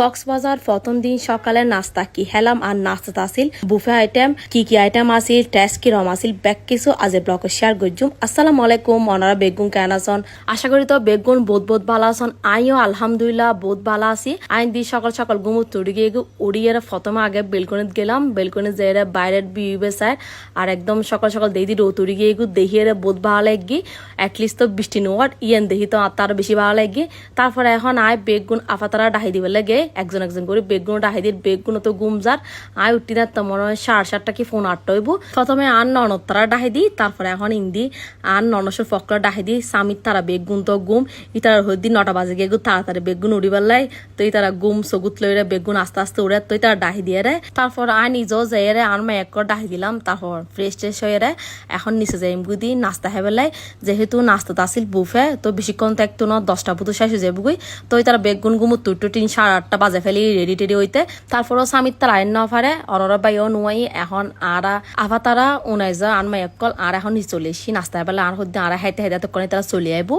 কক্সবাজার প্রথম দিন সকালে নাস্তা কি? হেলাম আর নাস্তা আসিল বুফে আইটেম, কি কি আইটেম আসিল টেস্ট কি রম আসিল ব্যাক কিছু আজ ব্লগে শেয়ার করছুম আসসালামু আলাইকুম মনারা বেগুন কেন আছেন? আশা করি তো বেগুন বহুত বহুত ভালো আছেন। আইও আলহামদুলিল্লাহ বহুত ভালো আছি। আইন দি সকাল সকাল গুমু তুড়ি গিয়ে উড়িয়ে প্রথমে আগে বেলকনিত গেলাম। বেলকনিত যাই বাইরের বিউবে চাই। আর একদম সকাল সকাল দেখি রোদ উড়ি গিয়ে দেখিয়ে বহুত ভালো লাগি। অ্যাটলিস্ট তো বৃষ্টি নোয়ার ইয়েন দেখি তো তার বেশি ভালো লাগি। তারপরে এখন আয় বেগুন আফাতারা ডাহি দিবে লাগে। একজন একজন করে বেগুন ডাহি দিয়ে বেগুন তো গুম যার। আয় উঠি না তো মনে হয় সাড়ে সাতটা কি ফোন আটটা হইব। প্রথমে আর ননদ তারা ডাহি দি তারপরে এখন ইন্দি। আর ননসের ফকরা ডাহি দি স্বামীর তারা বেগুন তো গুম। ইতার হইদি নটা বাজে গিয়ে তাড়াতাড়ি বেগুন উড়ি পেলাই তো তারা গুম সগুত লইরে বেগুন আস্তে আস্তে উড়ে, তো তারা ডাহি দিয়ে রে। তারপর আয় নিজেও যাই রে, আর এক করে ডাহি দিলাম, তারপর ফ্রেশ ট্রেশ হয়ে রে। এখন নিচে যাই গুদি নাস্তা হেবেলাই যেহেতু নাস্তাটা আসিল বুফে, তো বেশিক্ষণ তো একটু ন, দশটা পুতো শেষ হয়ে যাবে গুই। তো তারা বেগুন গুমু তুট্টু তিন, সাড়ে আটটা বাজে ফেলি রেডি টেডি হইতে। তারপরও স্বামীর তারা আইন না পারে অররা বাইও নুয়াই, এখন আরা আভা তারা উনাই যা আনমাই একল আর এখন চলে এসি নাস্তা বেলা, আর হদ্দিন আর হাইতে হাইতে করে তারা চলে আইব।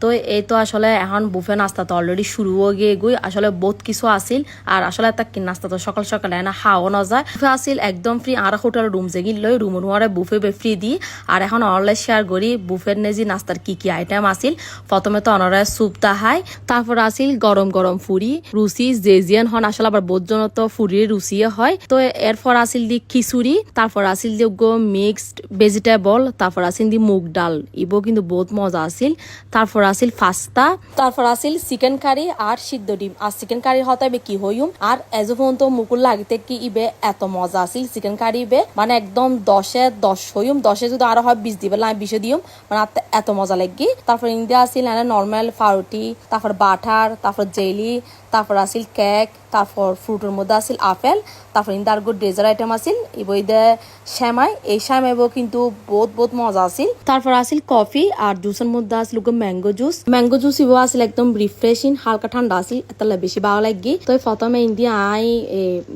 তো এই তো আসলে এখন বুফে নাস্তা তো অলরেডি শুরু হয়ে গিয়ে গুই, আসলে বহুত কিছু আসিল আর আসলে তা কি নাস্তা তো সকাল সকাল না হাওয়া না যায়। বুফে আসিল একদম ফ্রি আর হোটেল রুম জেগি লই রুম রুমারে বুফে ফ্রি দি, আর এখন অনলাইন শেয়ার করি, বুফের নেজি নাস্তার কি কি আইটেম আসিল প্রথমে তো অনরায় স্যুপ তাহাই তারপর আসিল গরম গরম ফুরি রুচি জেজিয়ান হন, আসলে আবার বোধ জন তো ফুরির রুচিয়ে হয়। তো এরপর আসিল দি খিচুড়ি, তারপর আসিল দি মিক্সড ভেজিটেবল তারপর আসিল দি মুগ ডাল। ইবো কিন্তু বহুত মজা আসিল। তারপর আসিল ফাস্তা তারপর আসিল চিকেন কারি আর সিদ্ধ ডিম। আর চিকেন কারি হতে কি হইম? আর এজ পর্যন্ত মুকুল লাগিতে কি ইবে এত মজা আসিল? চিকেন কারি ইবে মানে একদম দশে দশ হইম। দশে যদি আরও হয় বিশ দিবে আমি বিশে দিম। মানে এত মজা লাগি। তারপর ইন্ডিয়া আসিল নর্মাল ফারুটি তারপর বাটার, তারপর জেলি, তারপর আসিল কেক তারপর ফ্রুটের মধ্যে আসিল আপেল, তারপর ইন্দা আর ডেজার্ট আইটেম আসিল দে শ্যামাই এই শ্যামাইবো কিন্তু বহুত বহুত মজা আসিল তারপর আসিল কফি আর জুসের মধ্যে আসিল ম্যাঙ্গো জুস ম্যাঙ্গো জুস ইবো আসিল একদম রিফ্রেশিং হালকা ঠান্ডা আসিল তাহলে বেশি ভালো লাগি। তো প্রথমে ইন্ডিয়া আই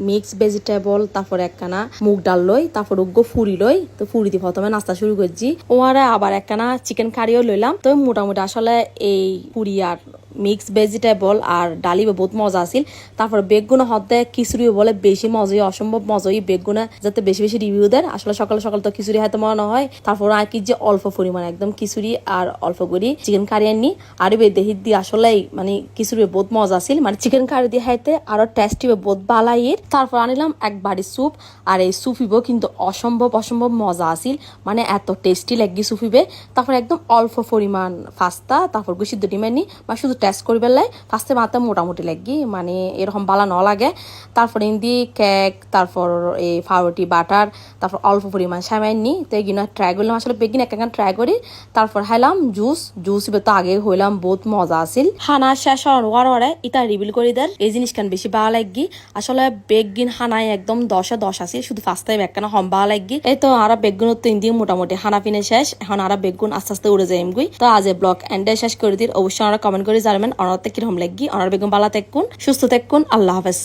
মিক্স ভেজিটেবল তারপর একখানা মুগ ডাল লই, তারপর উগ্গো ফুরি লই, তো ফুরি দিয়ে প্রথমে নাস্তা শুরু করছি। ওয়ারে আবার একখানা চিকেন কারিও লইলাম। তো মোটামুটি আসলে এই পুরি আর মিক্স ভেজিটেবল আর ডালি বহুত মজা আছিল। তারপর বেগুনা হতে খিচুড়িও বলে বেশি মজাই, অসম্ভব মজাই বেগুনা যাতে বেশি বেশি রিভিউ দেন। আসলে সকাল সকাল তো খিচুড়ি হাতে মনে হয়। তারপর আর কি যে অল্প পরিমাণ, একদম খিচুড়ি আর অল্প করি চিকেন কারি আনি আর বে দেহি দিয়ে আসলে মানে খিচুড়ি বহুত মজা আছিল। মানে চিকেন কারি দিয়ে হাইতে আরও টেস্টি বহুত বালাইয়ের। তারপর আনিলাম এক বাড়ি স্যুপ আর এই স্যুপিব কিন্তু অসম্ভব অসম্ভব মজা আছিল। মানে এত টেস্টি লাগি স্যুপিবে তারপর একদম অল্প পরিমাণ পাস্তা তারপর সিদ্ধ ডিমানি বা শুধু টেস্ট করি পেলাই ফার্স্টে মাথা মোটামুটি লাগি মানে এরকম বালা ন লাগে। তারপর ইন্দি কেক তারপর এই ফাউটি বাটার, তারপর অল্প পরিমাণ সামাই নি। তো এগুলো ট্রাই করলাম, আসলে বেগিন এক ট্রাই করি। তারপর খাইলাম জুস জুস তো আগে হইলাম বহুত মজা আছিল। হানা শেষ হওয়ার ওরে ইটা রিভিল করে দেন, এই জিনিসখান বেশি ভালো লাগি আসলে বেগিন হানায় একদম দশে দশ আছে শুধু ফার্স্টে বেগখানা হম ভালো লাগি এই তো আর বেগুন তো ইন্দি মোটামুটি হানা পিনে শেষ, এখন আর বেগুন আস্তে আস্তে উড়ে যাই এমগুই তো আজ ব্লগ এন্ডে শেষ করে দিন, অবশ্যই আমরা কমেন্ট করে জানাবেন অনারতে কীরকম লাগি অনার বেগম বালা তেকুন সুস্থ তেকুন আল্লাহ হাফেজ